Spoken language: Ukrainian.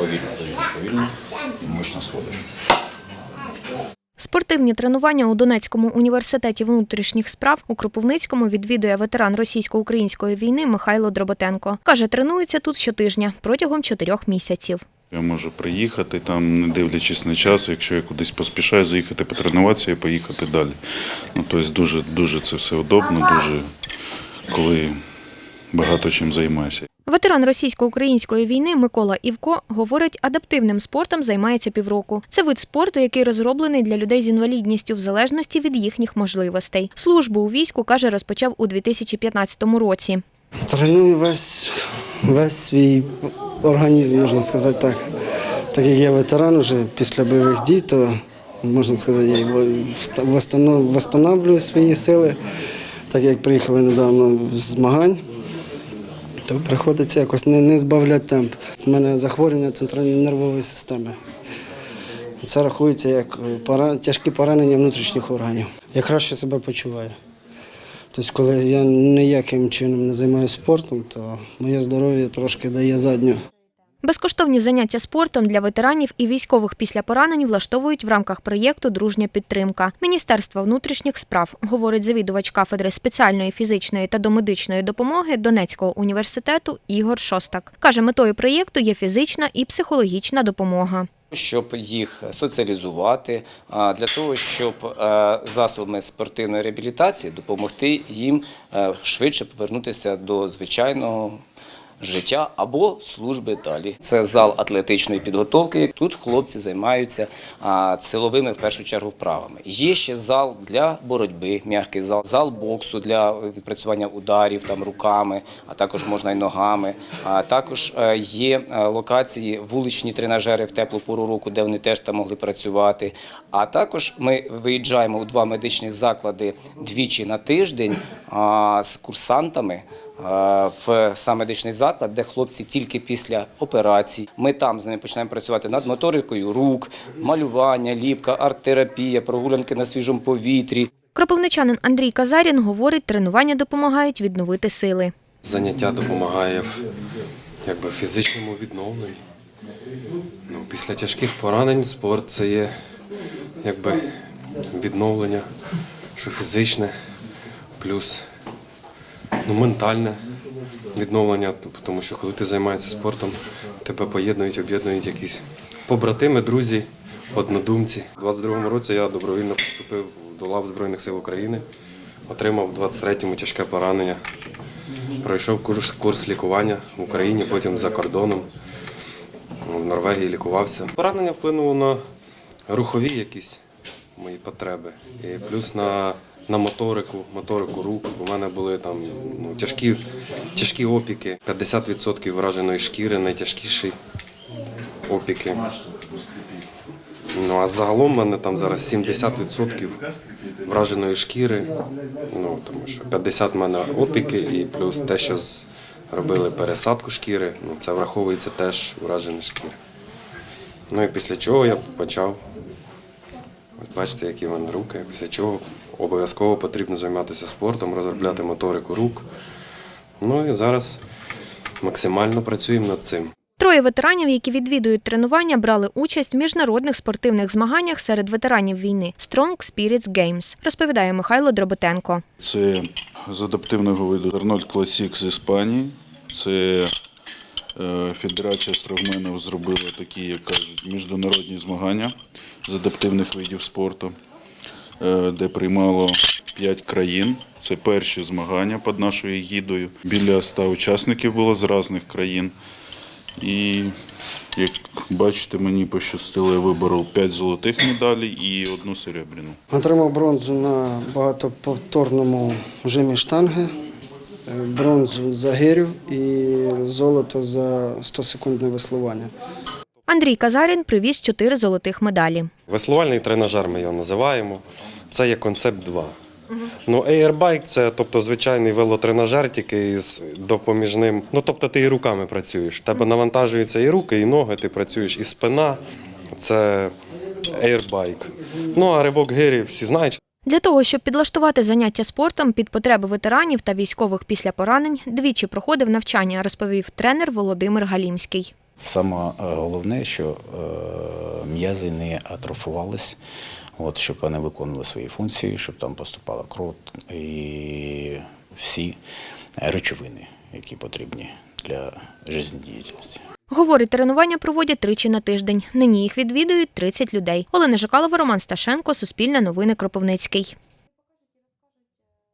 повільно, повільно, повільно, і мишно сходиш. Спортивні тренування у Донецькому університеті внутрішніх справ у Кропивницькому відвідує ветеран російсько-української війни Михайло Дроботенко. Каже, тренується тут щотижня протягом чотирьох місяців. Я можу приїхати там, не дивлячись на час, якщо я кудись поспішаю, заїхати потренуватися і поїхати далі. Ну, тобто дуже, дуже це все удобно, дуже коли багато чим займаюся. Ветеран російсько-української війни Микола Івко говорить, адаптивним спортом займається півроку. Це вид спорту, який розроблений для людей з інвалідністю в залежності від їхніх можливостей. Службу у війську каже, розпочав у 2015 році. Треную весь, весь свій організм, можна сказати так. Так як я ветеран вже після бойових дій, то можна сказати, я встановлюю свої сили. Так як приїхали недавно з змагань, то приходиться якось не, не збавляти темп. У мене захворювання центральної нервової системи. Це рахується як пора- тяжкі поранення внутрішніх органів. Я краще себе почуваю. Тобто, коли я ніяким чином не займаюся спортом, то моє здоров'я трошки дає задню. Безкоштовні заняття спортом для ветеранів і військових після поранень влаштовують в рамках проєкту Дружня підтримка Міністерства внутрішніх справ, говорить завідувач кафедри спеціальної фізичної та домедичної допомоги Донецького університету Ігор Шостак. Каже, метою проєкту є фізична і психологічна допомога. щоб їх соціалізувати, для того, щоб е, засобами спортивної реабілітації допомогти їм е, швидше повернутися до звичайного життя або служби далі. Це зал атлетичної підготовки. Тут хлопці займаються силовими в першу чергу вправами. Є ще зал для боротьби, м'який зал, зал боксу для відпрацювання ударів там руками, а також можна й ногами. А також е, є е, локації вуличні тренажери в теплу пору року, де вони теж там могли працювати. А також ми виїжджаємо у два медичні заклади двічі на тиждень з курсантами в сам медичний заклад, де хлопці тільки після операцій. Ми там з ними починаємо працювати над моторикою рук, малювання, ліпка, арт-терапія, прогулянки на свіжому повітрі. Кропивничанин Андрій Казарін говорить, тренування допомагають відновити сили. Заняття допомагає в якби, фізичному відновленні. Ну, після тяжких поранень спорт це є якби, відновлення, що фізичне, плюс ну, ментальне відновлення, тому що коли ти займаєшся спортом, тебе поєднують, об'єднують якісь побратими, друзі, однодумці. У 22-му році я добровільно поступив до лав Збройних сил України, отримав в 23-му тяжке поранення. Пройшов курс, курс лікування в Україні, потім за кордоном. В Норвегії лікувався. Поранення вплинуло на рухові якісь мої потреби. І плюс на, на моторику, моторику рук. У мене були там ну, тяжкі, тяжкі опіки. 50% враженої шкіри, найтяжкіші опіки. Ну а загалом в мене там зараз 70% враженої шкіри. Ну тому що 50 в мене опіки, і плюс те, що робили пересадку шкіри, ну це враховується теж вражені шкіри. Ну і після чого я почав. Ось бачите, які в мене руки. Після чого обов'язково потрібно займатися спортом, розробляти моторику рук. Ну і зараз максимально працюємо над цим. Троє ветеранів, які відвідують тренування, брали участь в міжнародних спортивних змаганнях серед ветеранів війни Strong Spirits Games, розповідає Михайло Дроботенко. Це з адаптивного виду Арнольд Класік з Іспанії. Це е, Федерація строгменів зробила такі, як кажуть, міжнародні змагання з адаптивних видів спорту, де приймало 5 країн. Це перші змагання під нашою гідою. Біля 100 учасників було з різних країн. І як бачите, мені пощастило, я виборов 5 золотих медалей і одну серебряну. Отримав бронзу на багатоповторному жимі штанги, е, бронзу за гирю і золото за 100-секундне веслування. Андрій Казарін привіз чотири золотих медалі. Веслувальний тренажер ми його називаємо. Це є концепт 2. Ну, Airbike – це тобто, звичайний велотренажер, тільки з допоміжним. Ну, тобто ти і руками працюєш. В тебе навантажуються і руки, і ноги, ти працюєш, і спина. Це Airbike. Ну, а ривок гирі всі знають, Для того, щоб підлаштувати заняття спортом під потреби ветеранів та військових після поранень, двічі проходив навчання, розповів тренер Володимир Галімський. Саме е, головне, що е, м'язи не атрофувались, от, щоб вони виконували свої функції, щоб там поступала кров і всі речовини, які потрібні для життєдіяльності. Говорить, тренування проводять тричі на тиждень. Нині їх відвідують 30 людей. Олена Жикалова, Роман Сташенко, Суспільне новини Кропивницький.